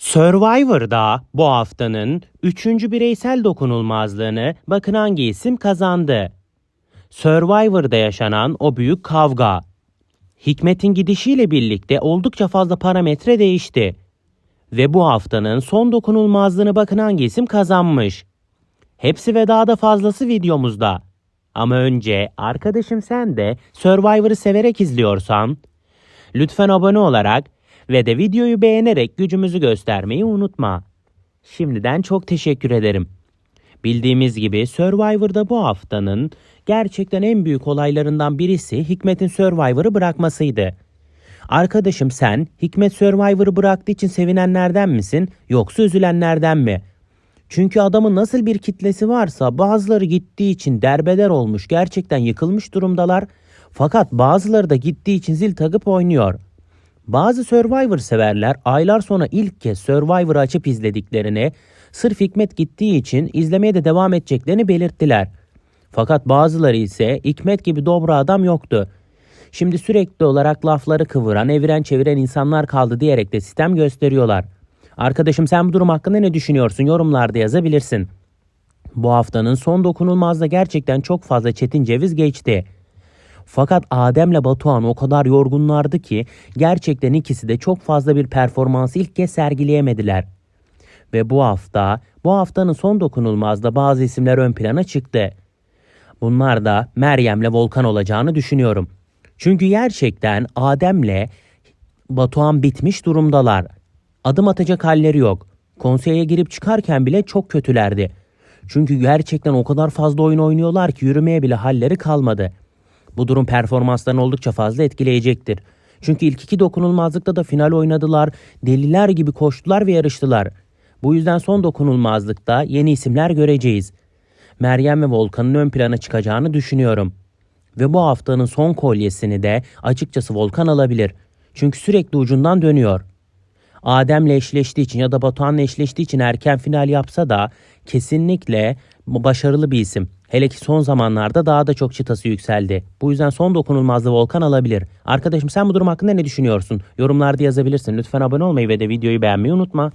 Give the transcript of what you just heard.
Survivor'da bu haftanın 3. bireysel dokunulmazlığını bakın hangi isim kazandı. Survivor'da yaşanan o büyük kavga. Hikmet'in gidişiyle birlikte oldukça fazla parametre değişti. Ve bu haftanın son dokunulmazlığını bakın hangi isim kazanmış. Hepsi ve daha da fazlası videomuzda. Ama önce arkadaşım sen de Survivor'ı severek izliyorsan lütfen abone olarak ve de videoyu beğenerek gücümüzü göstermeyi unutma. Şimdiden çok teşekkür ederim. Bildiğimiz gibi Survivor'da bu haftanın gerçekten en büyük olaylarından birisi Hikmet'in Survivor'ı bırakmasıydı. Arkadaşım sen Hikmet Survivor'ı bıraktığı için sevinenlerden misin yoksa üzülenlerden mi? Çünkü adamın nasıl bir kitlesi varsa bazıları gittiği için derbeder olmuş gerçekten yıkılmış durumdalar. Fakat bazıları da gittiği için zil takıp oynuyor. Bazı Survivor severler aylar sonra ilk kez Survivor'ı açıp izlediklerini, sırf Hikmet gittiği için izlemeye de devam edeceklerini belirttiler. Fakat bazıları ise Hikmet gibi dobra adam yoktu. Şimdi sürekli olarak lafları kıvıran, eviren çeviren insanlar kaldı diyerek de sistem gösteriyorlar. Arkadaşım sen bu durum hakkında ne düşünüyorsun? Yorumlarda yazabilirsin. Bu haftanın son dokunulmazda gerçekten çok fazla çetin ceviz geçti. Fakat Adem'le Batuhan o kadar yorgunlardı ki gerçekten ikisi de çok fazla bir performansı ilk kez sergileyemediler. Ve bu hafta, bu haftanın son dokunulmazda bazı isimler ön plana çıktı. Bunlar da Meryem'le Volkan olacağını düşünüyorum. Çünkü gerçekten Adem'le Batuhan bitmiş durumdalar. Adım atacak halleri yok. Konseye girip çıkarken bile çok kötülerdi. Çünkü gerçekten o kadar fazla oyun oynuyorlar ki yürümeye bile halleri kalmadı. Bu durum performanslarını oldukça fazla etkileyecektir. Çünkü ilk iki dokunulmazlıkta da final oynadılar, deliler gibi koştular ve yarıştılar. Bu yüzden son dokunulmazlıkta yeni isimler göreceğiz. Meryem ve Volkan'ın ön plana çıkacağını düşünüyorum. Ve bu haftanın son kolyesini de açıkçası Volkan alabilir. Çünkü sürekli ucundan dönüyor. Adem'le eşleştiği için ya da Batuhan'la eşleştiği için erken final yapsa da kesinlikle başarılı bir isim. Hele ki son zamanlarda daha da çok çıtası yükseldi. Bu yüzden son dokunulmazlığı Volkan alabilir. Arkadaşım sen bu durum hakkında ne düşünüyorsun? Yorumlarda yazabilirsin. Lütfen abone olmayı ve de videoyu beğenmeyi unutma.